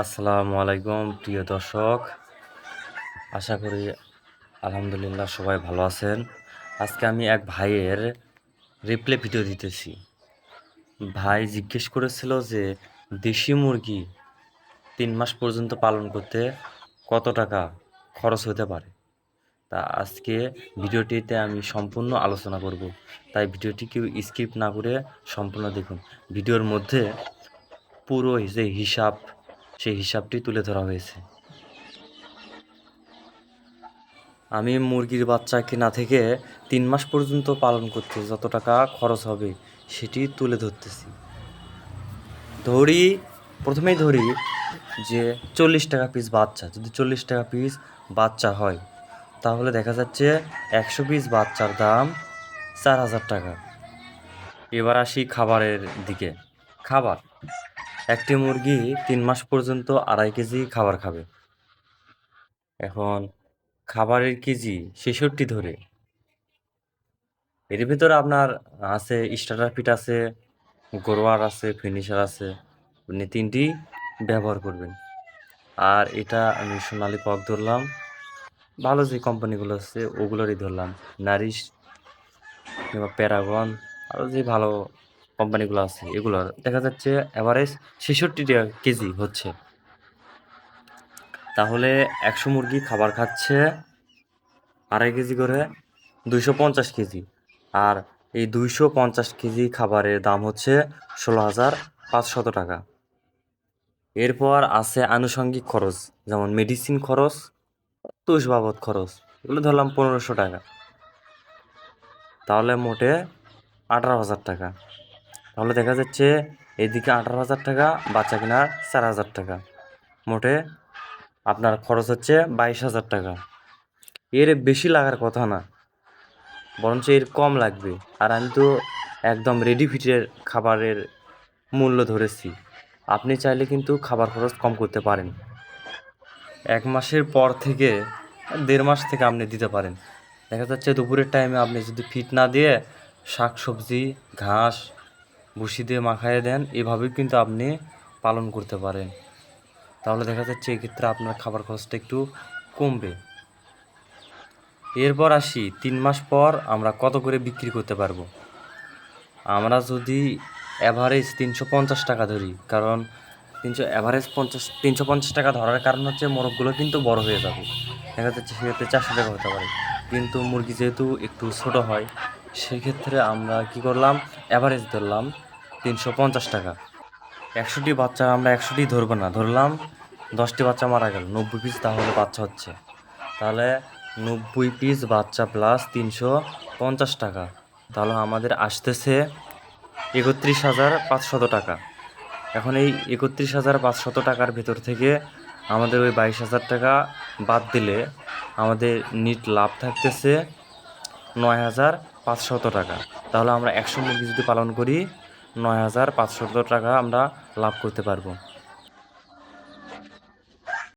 আসসালামু আলাইকুম, প্রিয় দর্শক। আশা করি আলহামদুলিল্লাহ সবাই ভালো আছেন। আজকে আমি এক ভাইয়ের রিপ্লে ভিডিও দিতেছি। ভাই জিজ্ঞেস করেছিল যে, দেশি মুরগি তিন মাস পর্যন্ত পালন করতে কত টাকা খরচ হতে পারে? তা আজকে ভিডিওটিতে আমি সম্পূর্ণ আলোচনা করব। তাই ভিডিওটি কেউ স্কিপ না করে সম্পূর্ণ দেখুন। ভিডিওর মধ্যে পুরো যে হিসাব সেই হিসাবটি তুলে ধরা হয়েছে। আমি মুরগির বাচ্চা কেনা থেকে তিন মাস পর্যন্ত পালন করতে যত টাকা খরচ হবে, সেটি তুলে ধরতেছি। ধরি, প্রথমেই ধরি যে চল্লিশ টাকা পিস বাচ্চা। যদি চল্লিশ টাকা পিস বাচ্চা হয়, তাহলে দেখা যাচ্ছে একশো পিস বাচ্চার দাম চার হাজার টাকা। এবার আসি খাবারের দিকে। খাবার। একটি মুরগি তিন মাস পর্যন্ত আড়াই কেজি খাবার খাবে। এখন খাবারের কেজি ছেষট্টি ধরে। এর ভিতরে আপনার আছে স্টার্টার ফিট আছে গোরোয়ার আছে ফিনিশার আছে, আপনি তিনটি ব্যবহার করবেন। আর এটা আমি সোনালি কক ধরলাম, ভালো যে কোম্পানিগুলো আছে ওগুলোরই ধরলাম। নারিশ কিংবা প্যারাগন আরও যে ভালো কোম্পানিগুলো আছে, এগুলো। দেখা যাচ্ছে অ্যাভারেজ ছেষট্টি টাকা কেজি হচ্ছে। তাহলে একশো মুরগি খাবার খাচ্ছে আড়াই কেজি করে দুইশো পঞ্চাশ কেজি। আর এই দুইশো পঞ্চাশ কেজি খাবারের দাম হচ্ছে ষোলো হাজার পাঁচশত টাকা। এরপর আছে আনুষঙ্গিক খরচ, যেমন মেডিসিন খরচ, তুষ বাবদ খরচ, এগুলো ধরলাম পনেরোশো টাকা। তাহলে মোটে আঠারো হাজার টাকা। তাহলে দেখা যাচ্ছে এদিকে আঠারো হাজার টাকা, বাচ্চা কেনার চার হাজার টাকা। মোটে আপনার খরচ হচ্ছে বাইশ হাজার টাকা। এর বেশি লাগার কথা না, বরঞ্চ এর কম লাগবে। আর আমি তো একদম রেডি ফিটের খাবারের মূল্য ধরেছি। আপনি চাইলে কিন্তু খাবার খরচ কম করতে পারেন। এক মাসের পর থেকে দেড় মাস থেকে আপনি দিতে পারেন। দেখা যাচ্ছে দুপুরের টাইমে আপনি যদি ফিট না দিয়ে শাক সবজি, ঘাস ভুসি দিয়ে মাখায় দেন, এভাবেই কিন্তু আপনি পালন করতে পারেন। তাহলে দেখা যাচ্ছে এক্ষেত্রে আপনার খাবার খরচটা একটু কমবে। এরপর আসি, তিন মাস পর আমরা কত করে বিক্রি করতে পারব? আমরা যদি অ্যাভারেজ তিনশো পঞ্চাশ টাকা ধরি, কারণ তিনশো অ্যাভারেজ পঞ্চাশ, তিনশো পঞ্চাশ টাকা ধরার কারণ হচ্ছে মোরগগুলো কিন্তু বড় হয়ে যাবে। দেখা যাচ্ছে সেক্ষেত্রে চারশো টাকা হতে পারে। কিন্তু মুরগি যেহেতু একটু ছোট হয় সেক্ষেত্রে আমরা কি করলাম? অ্যাভারেজ ধরলাম তিনশো পঞ্চাশ টাকা। একশোটি বাচ্চা আমরা একশোটি ধরবো না, ধরলাম দশটি বাচ্চা মারা গেল, নব্বই পিস তাহলে বাচ্চা হচ্ছে। তাহলে নব্বই পিস বাচ্চা প্লাস তিনশো পঞ্চাশ টাকা। তাহলে আমাদের আসতেছে একত্রিশ হাজার পাঁচশত টাকা। এখন এই একত্রিশ হাজার পাঁচশত টাকার ভেতর থেকে আমাদের ওই বাইশ হাজার টাকা বাদ দিলে আমাদের নিট লাভ থাকতেছে নয় হাজার পাঁচশত টাকা। তাহলে আমরা একশো মুরগি যদি পালন করি, নয় হাজার পাঁচশত টাকা আমরা লাভ করতে পারব।